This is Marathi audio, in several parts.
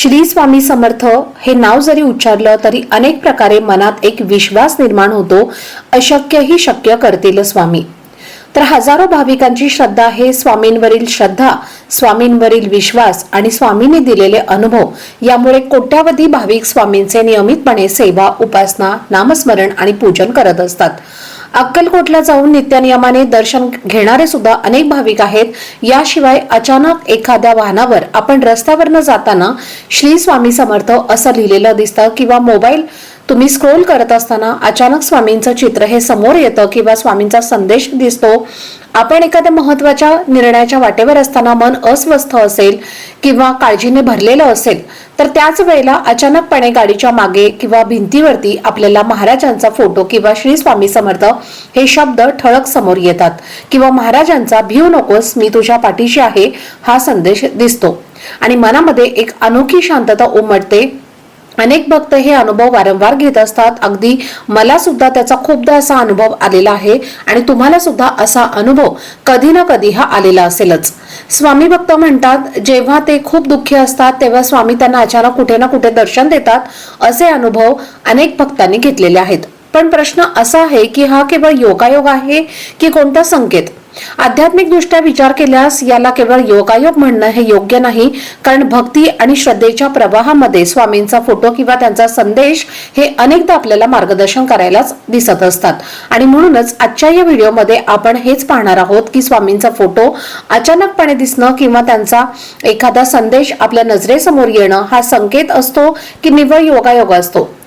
श्री स्वामी समर्थ हे नाव जरी उच्चारलं तरी अनेक प्रकारे मनात एक विश्वास निर्माण होतो अशक्यही शक्य करतील स्वामी. तर हजारो भाविकांची श्रद्धा हे स्वामींवरील श्रद्धा स्वामींवरील विश्वास आणि स्वामींनी दिलेले अनुभव यामुळे कोट्यावधी भाविक स्वामींचे नियमितपणे सेवा उपासना नामस्मरण आणि पूजन करत असतात. अक्कलकोटला जाऊन नित्यनियमाने दर्शन घेणारे सुद्धा अनेक भाविक आहेत. याशिवाय अचानक एखाद्या वाहनावर आपण रस्त्यावरनं जाताना श्री स्वामी समर्थ असं लिहिलेलं दिसतं किंवा मोबाईल तुम्ही स्क्रोल करत असताना अचानक स्वामींचं चित्र हे समोर येतं किंवा स्वामींचा संदेश दिसतो. आपण एखाद्या महत्त्वाच्या निर्णयाच्या वाटेवर असताना मन अस्वस्थ असेल किंवा काळजीने भरलेलं असेल तर त्याच वेळेला अचानकपणे गाडीच्या मागे किंवा भिंतीवरती आपल्याला महाराजांचा फोटो किंवा श्री स्वामी समर्थ हे शब्द ठळक समोर येतात किंवा महाराजांचा भिऊ नकोस मी तुझ्या पाठीशी आहे हा संदेश दिसतो. आणि मनामध्ये एक अनोखी शांतता उमटते. अनेक भक्त हे अनुभव वारंवार घेत असतात. अगदी मला सुद्धा त्याचा खूपदा असा अनुभव आलेला आहे आणि तुम्हाला सुद्धा असा अनुभव कधी ना कधी हा आलेला असेलच. स्वामी भक्त म्हणतात जेव्हा ते खूप दुःखी असतात तेव्हा स्वामी त्यांना अचानक कुठे ना कुठे दर्शन देतात असे अनुभव अनेक भक्तांनी घेतलेले आहेत. पण प्रश्न असा आहे की हा केवळ योगायोग आहे की कोणता संकेत? आध्यात्मिकदृष्ट्या विचार केल्यास याला केवळ योगायोग म्हणणं हे योग्य नाही कारण भक्ती आणि श्रद्धेच्या प्रवाहामध्ये स्वामींचा फोटो किंवा त्यांचा संदेश हे अनेकदा आपल्याला मार्गदर्शन करायलाच दिसत असतात. आणि म्हणूनच आजच्या या व्हिडिओमध्ये आपण हेच पाहणार आहोत की स्वामींचा फोटो अचानकपणे दिसणं किंवा त्यांचा एखादा संदेश आपल्या नजरेसमोर येणं हा संकेत असतो की निव्वळ योगायोग असतो.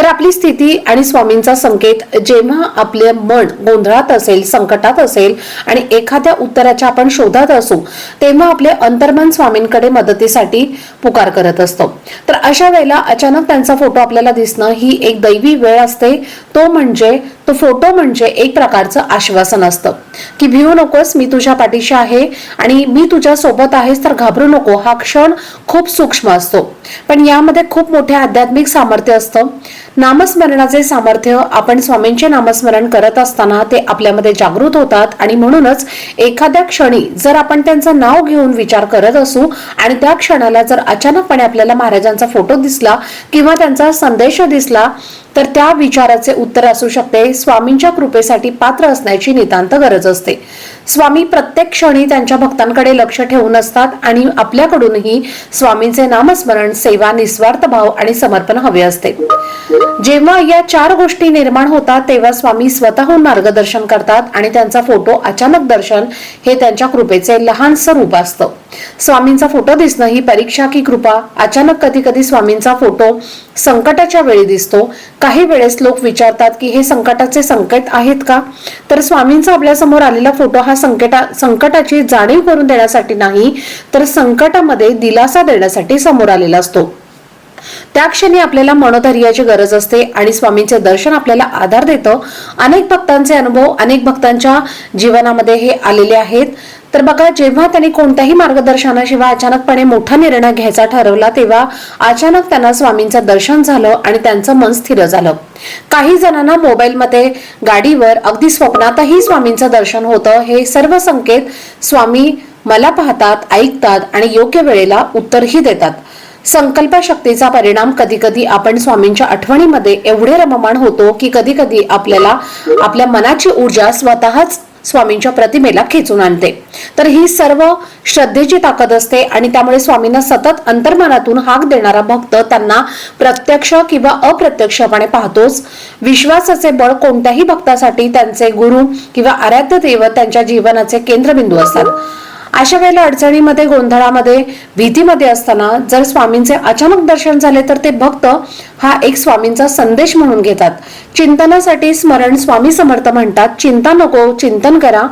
तर आपली स्थिती आणि स्वामींचा संकेत जेव्हा आपले मन गोंधळात असेल संकटात असेल आणि एखाद्या उत्तराच्या आपण शोधात असू तेव्हा आपले अंतर्मन स्वामींकडे मदतीसाठी पुकार करत असतो. तर अशा वेळेला अचानक त्यांचा फोटो आपल्याला दिसणं ही एक दैवी वेळ असते. तो म्हणजे तो फोटो म्हणजे एक प्रकारचं आश्वासन असतं की भिवू नकोस मी तुझ्या पाठीशी आहे आणि मी तुझ्या सोबत आहेस तर घाबरू नको. हा क्षण खूप सूक्ष्म असतो. पण यामध्ये खूप मोठे आध्यात्मिक सामर्थ्य असतं. नामस्मरणाचे सामर्थ्य आपण स्वामींचे नामस्मरण करत असताना ते आपल्यामध्ये जागृत होतात आणि म्हणूनच एखाद्या क्षणी जर आपण त्यांचं नाव घेऊन विचार करत असू आणि त्या क्षणाला जर अचानकपणे आपल्याला महाराजांचा फोटो दिसला किंवा त्यांचा संदेश दिसला तर त्या विचाराचे उत्तर असू शकते. स्वामींच्या कृपेसाठी पात्र असण्याची नितांत गरज असते. स्वामी प्रत्येक क्षणी त्यांच्या भक्तांकडे लक्ष ठेवून असतात आणि आपल्याकडूनही स्वामींचे नामस्मरण सेवा निस्वार्थ भाव आणि समर्पण हवे असते. जेव्हा या चार गोष्टी निर्माण होतात तेव्हा स्वामी स्वतःहून मार्गदर्शन करतात आणि त्यांचा फोटो अचानक दर्शन हे त्यांच्या कृपेचे लहानसं रूप असतं. स्वामींचा फोटो दिसणं ही परीक्षा की कृपा. अचानक कधी कधी स्वामींचा फोटो संकटाच्या वेळी दिसतो. काही वेळेस लोक विचारतात की हे संकटाचे संकेत आहेत का? तर स्वामींचा आपल्यासमोर आलेला फोटो हा संकटा संकटाची जाणीव करून देण्यासाठी नाही तर संकटामध्ये दिलासा देण्यासाठी समोर आलेला असतो. त्या क्षणी आपल्याला मनोधैर्याची गरज असते आणि स्वामींचे दर्शन आपल्याला आधार देतं. अनेक भक्तांचे अनुभव अनेक भक्तांच्या जीवनामध्ये हे आलेले आहेत. तर बघा जेव्हा त्यांनी कोणत्याही मार्गदर्शनाशिवाय अचानकपणे मोठा निर्णय घ्यायचा ठरवला तेव्हा अचानक त्यांना स्वामींचं दर्शन झालं आणि त्यांचं मन स्थिर झालं. काही जणांना मोबाईलमध्ये गाडीवर अगदी स्वप्नातही स्वामींचं दर्शन होतं. हे सर्व संकेत स्वामी मला पाहतात ऐकतात आणि योग्य वेळेला उत्तरही देतात. संकल्पशक्तीचा परिणाम कधी कधी आपण स्वामींच्या आठवणीमध्ये एवढे रममाण होतो की कधी कधी आपल्याला आपल्या मनाची ऊर्जा स्वतःच स्वामींच्या प्रतिमेला खेचून आणते. तर ही सर्व श्रद्धेची ताकद असते आणि त्यामुळे स्वामींना सतत अंतर्मनातून हाक देणारा भक्त त्यांना प्रत्यक्ष किंवा अप्रत्यक्षपणे पाहतोच. विश्वासाचे बळ कोणत्याही भक्तासाठी त्यांचे गुरु किंवा आराध्य दैवत त्यांच्या जीवनाचे केंद्रबिंदू असतात. अशा वेळेला अडचणीमध्ये गोंधळामध्ये भीतीमध्ये असताना जर स्वामींचे अचानक दर्शन झाले तर ते भक्त हा एक स्वामींचा संदेश म्हणून घेतात. चिंतनासाठी स्मरण स्वामी समर्थ म्हणतात. चिंता नको चिंतन करा.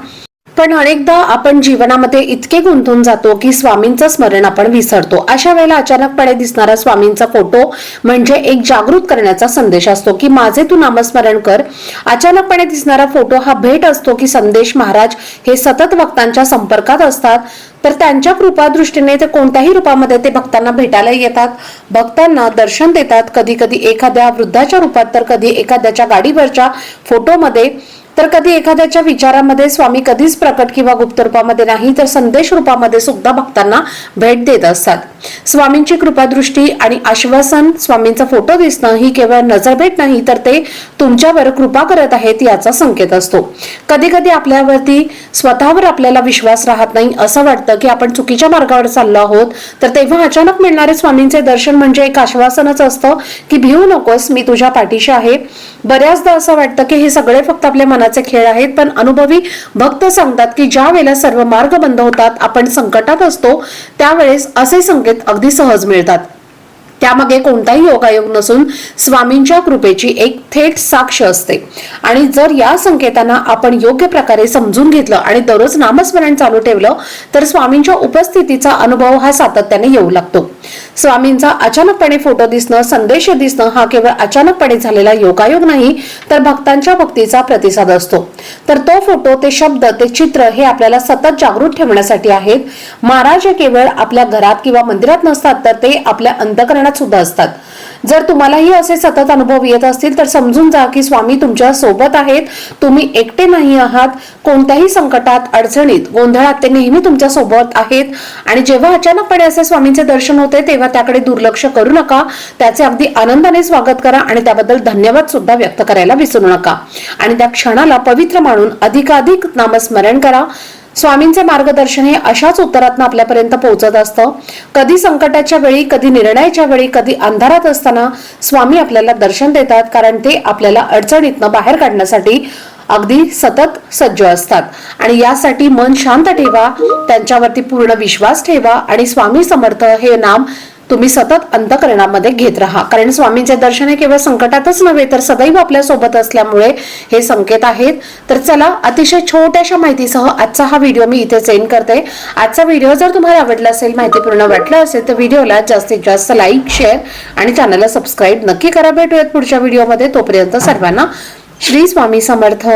पण अनेकदा आपण जीवनामध्ये इतके गुंतून जातो की स्वामींचं स्मरण आपण विसरतो. अशा वेळेला अचानकपणे दिसणारा स्वामींचा फोटो म्हणजे एक जागृत करण्याचा संदेश असतो की माझे तू नामस्मरण कर. अचानकपणे दिसणारा फोटो हा भेट असतो की संदेश महाराज हे सतत भक्तांच्या संपर्कात असतात. तर त्यांच्या कृपा दृष्टीने ते कोणत्याही रूपामध्ये ते भक्तांना भेटायला येतात. भक्तांना दर्शन देतात. कधी कधी एखाद्या वृद्धाच्या रूपात तर कधी एखाद्याच्या गाडीवरच्या फोटोमध्ये तर कधी एखाद्याच्या विचारामध्ये स्वामी कधीच प्रकट किंवा गुप्त रूपामध्ये नाही तर संदेश रूपामध्ये सुद्धा भक्तांना भेट देत असतात. स्वामींची कृपादृष्टी आणि आश्वासन स्वामींचा फोटो दिसणं ही केवळ नजरभेट नाही तर ते तुमच्यावर कृपा करत आहेत याचा संकेत असतो. कधी कधी आपल्यावरती स्वतःवर आपल्याला विश्वास राहत नाही असं वाटतं की आपण चुकीच्या मार्गावर चाललो आहोत तर तेव्हा अचानक मिळणारे स्वामींचे दर्शन म्हणजे एक आश्वासनच असतं की भिवू नकोस मी तुझ्या पाठीशी आहे. बऱ्याचदा असं वाटतं की हे सगळे फक्त आपल्या मनात मनाचे खेळ आहेत पण अनुभवी भक्त सांगतात की ज्या वेळेला सर्व मार्ग बंद होतात आपण संकटात असतो त्यावेळेस असे संकेत अगदी सहज मिळतात. त्यामागे कोणताही योगायोग नसून स्वामींच्या कृपेची एक थेट साक्ष असते. आणि जर या संकेतांना आपण योग्य प्रकारे समजून घेतलं आणि दररोज नामस्मरण चालू ठेवलं तर स्वामींच्या उपस्थितीचा अनुभव हा सातत्याने येऊ लागतो. स्वामींचा अचानकपणे फोटो दिसणं संदेश दिसणं हा केवळ अचानकपणे झालेला योगायोग नाही तर भक्तांच्या भक्तीचा प्रतिसाद असतो. तर तो फोटो ते शब्द ते चित्र हे आपल्याला सतत जागृत ठेवण्यासाठी आहेत. महाराज केवळ आपल्या घरात किंवा मंदिरात नसतात तर ते आपल्या अंतकरणात सुद्धा असतात. जर तुम्हालाही असे सतत अनुभव येत असतील तर समजून जा की स्वामी तुमच्यासोबत आहेत. तुम्ही एकटे नाही आहात. कोणत्याही संकटात अडचणीत गोंधळात ते नेहमी तुमच्यासोबत आहेत. आणि जेव्हा अचानकपणे असे स्वामींचे दर्शन होते तेव्हा त्याकडे दुर्लक्ष करू नका. त्याचे अगदी आनंदाने स्वागत करा आणि त्याबद्दल धन्यवाद सुद्धा व्यक्त करायला विसरू नका. आणि त्या क्षणाला पवित्र मानून अधिकाधिक नामस्मरण करा. स्वामींचे मार्गदर्शन हे अशाच उत्तरातनं आपल्यापर्यंत पोहोचत असतं. कधी संकटाच्या वेळी कधी निर्णयाच्या वेळी कधी अंधारात असताना स्वामी आपल्याला दर्शन देतात कारण ते आपल्याला अडचणीतनं बाहेर काढण्यासाठी अगदी सतत सज्ज असतात. आणि यासाठी मन शांत ठेवा त्यांच्यावरती पूर्ण विश्वास ठेवा आणि स्वामी समर्थ हे नाम तुम्ही सतत अंतकरणामध्ये घेत राहा. कारण स्वामींचे दर्शन हे केवळ संकटातच नव्हे तर सदैव आपल्यासोबत असल्यामुळे हे संकेत आहेत. तर चला अतिशय छोट्याशा माहितीसह आजचा हा व्हिडिओ मी इथे सेंड करते. आजचा व्हिडिओ जर तुम्हाला आवडला असेल माहितीपूर्ण वाटलं असेल तर व्हिडिओला जास्तीत जास्त लाईक शेअर आणि चॅनलला सबस्क्राईब नक्की करा. भेटूयात पुढच्या व्हिडिओमध्ये. तोपर्यंत सर्वांना श्री स्वामी समर्थ.